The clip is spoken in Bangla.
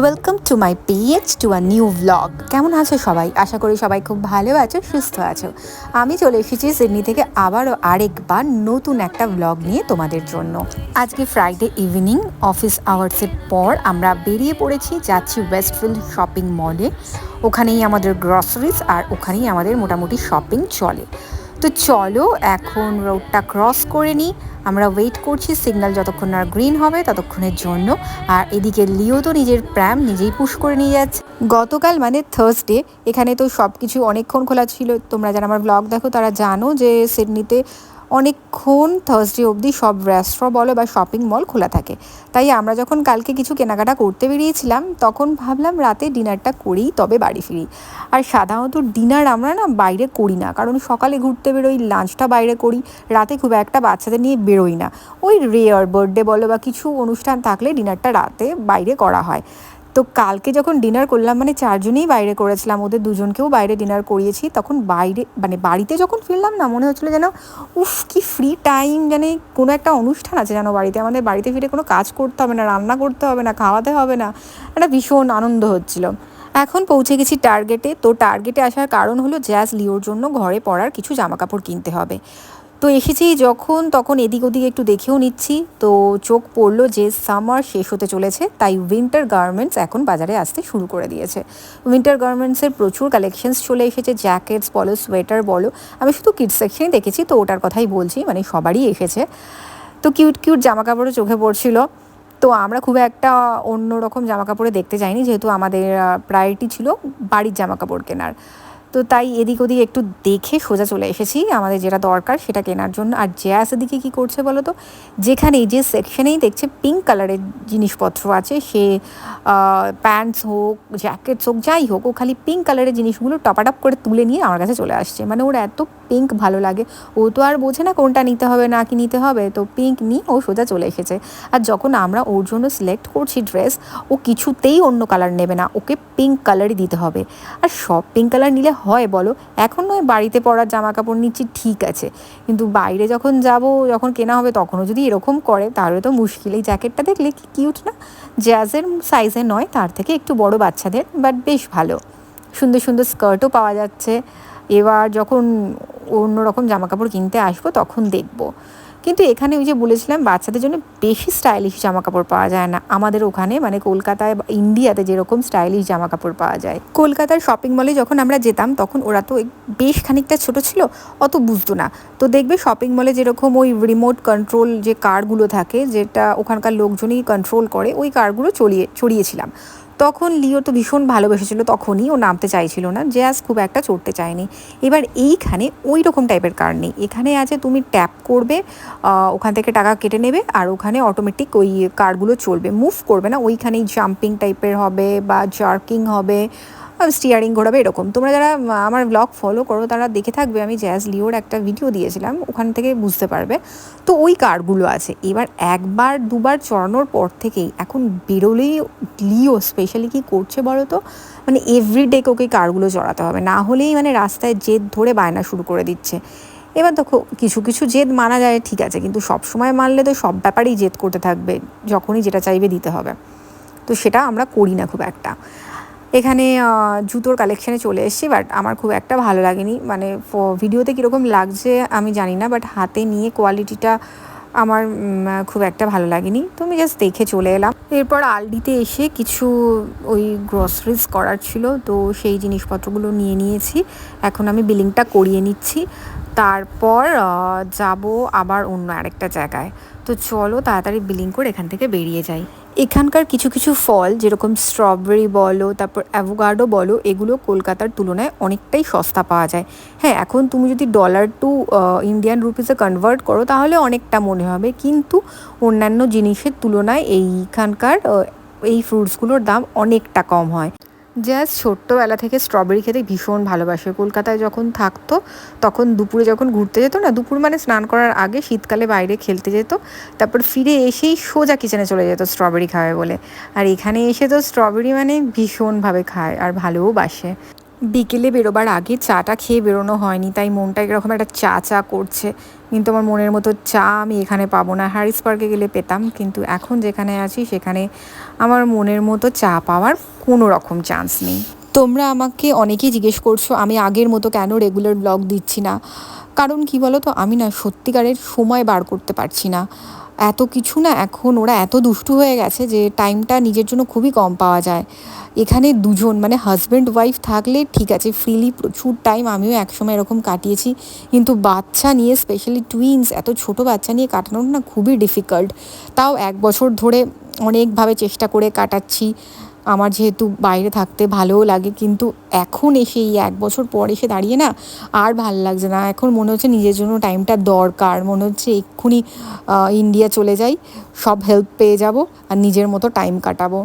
Welcome to my page to a new blog কেমন আছো সবাই? আশা করি সবাই খুব ভালো আছো, সুস্থ আছো। আমি চলে এসেছি সিডনি থেকে আবারও আরেকবার নতুন একটা ব্লগ নিয়ে তোমাদের জন্য। আজকে ফ্রাইডে ইভিনিং অফিস আওয়ার্সের পর আমরা বেরিয়ে পড়েছি, যাচ্ছি ওয়েস্টফিল্ড শপিং মলে ওখানেই আমাদের গ্রসারিজ আর ওখানেই আমাদের মোটামুটি শপিং চলে। তো চলো এখন রোডটা ক্রস করে নিই। আমরা ওয়েট করছি সিগনাল যতক্ষণ না গ্রিন হবে ততক্ষণের জন্য। আর এদিকে লিও তো নিজের প্র্যাম নিজেই পুশ করে নিয়ে যাচ্ছে। গতকাল মানে থার্সডে এখানে তো সব কিছু অনেকক্ষণ খোলা ছিল। তোমরা যারা আমার ব্লগ দেখো তারা জানো যে সিডনিতে অনেকক্ষণ থার্সডে অবধি সব রেস্টুরেন্ট বলো বা শপিং মল খোলা থাকে। তাই আমরা যখন কালকে কিছু কেনাকাটা করতে বেরিয়েছিলাম, তখন ভাবলাম রাতে ডিনারটা করেই তবে বাড়ি ফিরি। আর সাধারণত ডিনার আমরা না বাইরে করি না, কারণ সকালে ঘুরতে বেরোই লাঞ্চটা বাইরে করি, রাতে খুব একটা বাচ্চাদের নিয়ে বেরোই না। ওই রেয়ার বার্থডে বলো বা কিছু অনুষ্ঠান থাকলে ডিনারটা রাতে বাইরে করা হয়। তো কালকে যখন ডিনার করলাম মানে চারজনেই বাইরে করেছিলাম, ওদের দুজনকেও বাইরে ডিনার করিয়েছি, তখন বাইরে মানে বাড়িতে যখন ফিরলাম না, মনে হচ্ছিল যেন, উফ, কি ফ্রি টাইম মানে কোনো একটা অনুষ্ঠান আছে যেন বাড়িতে, আমাদের বাড়িতে ফিরে কোনো কাজ করতে হবে না, রান্না করতে হবে না, খাওয়াতে হবে না, একটা ভীষণ আনন্দ হচ্ছিল। এখন পৌঁছে গেছি টার্গেটে তো টার্গেটে আসার কারণ হলো জ্যাজ লিওর জন্য ঘরে পরার কিছু জামা কাপড় কিনতে হবে। তো এসেছি যখন, তখন এদিক ওদিক একটু দেখেও নিচ্ছি। তো চোখ পড়ল যে সামার শেষ হতে চলেছে, তাই উইন্টার গার্মেন্টস এখন বাজারে আসতে শুরু করে দিয়েছে। উইন্টার গার্মেন্টসের প্রচুর কালেকশনস চলে এসেছে জ্যাকেটস বলো সোয়েটার বলো। আমি শুধু কিডস সেকশনে দেখেছি, তো ওটার কথাই বলছি মানে সবারই এসেছে। তো কিউট কিউট জামা কাপড়ও চোখে পড়ছিল। তো আমরা খুব একটা অন্য রকম জামা কাপড়ে দেখতে যাইনি, যেহেতু আমাদের প্রায়োরিটি ছিল বাড়ির জামা কাপড় কেনার। তো তাই এদিক ওদিক একটু দেখে সোজা চলে এসেছি। আমাদের যেটা দরকার সেটা কেনার জন্য। আর জ্যাস এদিকে কী করছে বলো তো? যেখানে যে সেকশনেই দেখছে পিঙ্ক কালারের জিনিসপত্র আছে। সে প্যান্টস হোক জ্যাকেটস হোক, যাই হোক, ও খালি পিঙ্ক কালারের জিনিসগুলো টপাটপ করে তুলে নিয়ে আমার কাছে চলে আসছে। মানে ওর এত পিঙ্ক ভালো লাগে। ও তো আর বোঝে না কোনটা নিতে হবে, না কি নিতে হবে। তো পিঙ্ক নিয়ে ও সোজা চলে এসেছে। আর যখন আমরা ওর জন্য সিলেক্ট করছি ড্রেস ও কিছুতেই অন্য কালার নেবে না। ওকে পিঙ্ক কালারই দিতে হবে। আর সব পিঙ্ক কালার নিলে হয় বলো? এখন নয়, বাড়িতে পরার জামা কাপড় নিচ্ছি, ঠিক আছে। কিন্তু বাইরে যখন যাব, যখন কেনা হবে, তখনও যদি এরকম করে, তাহলে তো মুশকিল। এই জ্যাকেটটা দেখলে কি কিউট না? জ্যাজের সাইজে নয়, তার থেকে একটু বড় বাচ্চাদের বাট বেশ ভালো। সুন্দর সুন্দর স্কার্টও পাওয়া যাচ্ছে। এবার যখন অন্যরকম জামা কাপড় কিনতে আসব, তখন দেখব। কিন্তু এখানে ওই যে বলেছিলাম, বাচ্চাদের জন্য বেশি স্টাইলিশ জামা কাপড় পাওয়া যায় না। আমাদের ওখানে মানে কলকাতায় বা ইন্ডিয়াতে যেরকম স্টাইলিশ জামা কাপড় পাওয়া যায়। কলকাতার শপিং মলে যখন আমরা যেতাম, তখন ওরা তো বেশ খানিকটা ছোট ছিল, অত বুঝতো না। তো দেখবে শপিং মলে যেরকম ওই রিমোট কন্ট্রোল যে কারগুলো থাকে, যেটা ওখানকার লোকজনই কন্ট্রোল করে, ওই কারগুলো চড়িয়ে চড়িয়েছিলাম। তখন লিও তো ভীষণ ভালোবেসেছিল, তখনই ও নামতে চাইছিল না জ্যাজ খুব একটা চড়তে চায়নি। এবার এইখানে ওই রকম টাইপের কার নেই। এখানে আছে তুমি ট্যাপ করবে ওখান থেকে টাকা কেটে নেবে আর ওখানে অটোমেটিক ওই কারগুলো চলবে। মুভ করবে না, ওইখানেই জাম্পিং টাইপের হবে বা জার্কিং হবে স্টিয়ারিং ঘোরাবে এরকম। তোমরা যারা আমার ব্লগ ফলো করো, তারা দেখে থাকবে আমি জ্যাজ লিওর একটা ভিডিও দিয়েছিলাম, ওখান থেকে বুঝতে পারবে। তো ওই কারগুলো আছে। এবার একবার, দুবার চড়ানোর পর থেকেই এখন বেরোলেই লিও স্পেশালি কি করছে বলো তো? মানে এভরিডে ওকে কারগুলো চড়াতে হবে। না হলেই মানে রাস্তায় জেদ ধরে বায়না শুরু করে দিচ্ছে। এবার দেখো, কিছু কিছু জেদ মানা যায়, ঠিক আছে। কিন্তু সব সময় মানলে তো সব ব্যাপারেই জেদ করতে থাকবে, যখনই যেটা চাইবে দিতে হবে। তো সেটা আমরা করি না খুব একটা। এখানে জুতোর কালেকশানে চলে এসেছি বাট আমার খুব একটা ভালো লাগেনি। মানে ভিডিওতে কীরকম লাগছে আমি জানি না বাট হাতে নিয়ে কোয়ালিটিটা আমার খুব একটা ভালো লাগেনি। তো আমি জাস্ট দেখে চলে এলাম। এরপর আলডিতে এসে কিছু ওই গ্রসারিজ করার ছিল, তো সেই জিনিসপত্রগুলো নিয়ে নিয়েছি। এখন আমি বিলিংটা করিয়ে নিচ্ছি। তারপর যাব আবার অন্য আরেকটা জায়গায়। তো চলো তাড়াতাড়ি বিলিং করে এখান থেকে বেরিয়ে যাই। এখানকার কিছু কিছু ফল, যেরকম স্ট্রবেরি বলো, তারপর অ্যাভোগার্ডো বলো, এগুলো কলকাতার তুলনায় অনেকটাই সস্তা পাওয়া যায়। হ্যাঁ এখন তুমি যদি ডলার টু ইন্ডিয়ান রুপিসে কনভার্ট করো, তাহলে অনেকটা মনে হবে। কিন্তু অন্যান্য জিনিসের তুলনায় এইখানকার এই ফ্রুটসগুলোর দাম অনেকটা কম হয়। জাস্ট ছোট্টবেলা থেকে স্ট্রবেরি খেতে ভীষণ ভালোবাসে। কলকাতায় যখন থাকতো, তখন দুপুরে যখন ঘুরতে যেত না, দুপুর মানে স্নান করার আগে শীতকালে বাইরে খেলতে যেত, তারপর ফিরে এসেই সোজা কিচেনে চলে যেত স্ট্রবেরি খাবে বলে। আর এখানে এসে তো স্ট্রবেরি মানে ভীষণভাবে খায় আর ভালোও বাসে। বিকেলে বেরোবার আগে চাটা খেয়ে বেরোনো হয়নি, তাই মনটা এরকম একটা চা চা করছে। কিন্তু আমার মনের মতো চা আমি এখানে পাবো না। হ্যারিস পার্কে গেলে পেতাম, কিন্তু এখন যেখানে আছি সেখানে আমার মনের মতো চা পাওয়ার কোনো রকম চান্স নেই। তোমরা আমাকে অনেকেই জিজ্ঞেস করছ, আমি আগের মতো কেন রেগুলার ব্লগ দিচ্ছি না? কারণ কি বলো তো আমি না সত্যিকারের সময় বার করতে পারছি না। এত কিছু না এখন ওরা এত দুষ্টু হয়ে গেছে যে টাইমটা নিজের জন্য খুবই কম পাওয়া যায়। এখানে দুজন মানে হাজব্যান্ড ওয়াইফ থাকলে ঠিক আছে ফ্রিলি প্রচুর টাইম আমিও একসময় এরকম কাটিয়েছি। কিন্তু বাচ্চা নিয়ে স্পেশালি টুইন্স এত ছোট বাচ্চা নিয়ে কাটানোটা না খুবই ডিফিকাল্ট তাও এক বছর ধরে অনেকভাবে চেষ্টা করে কাটাচ্ছি। আমার যেহেতু বাইরে থাকতে ভালোও লাগে, কিন্তু এখন এসে এই এক বছর পর এসে দাঁড়িয়ে না আর ভালো লাগছে না। এখন মনে হচ্ছে নিজের জন্য টাইমটা দরকার। মনে হচ্ছে এক্ষুনি ইন্ডিয়া চলে যাই, সব হেল্প পেয়ে যাব আর নিজের মতো টাইম কাটাবো।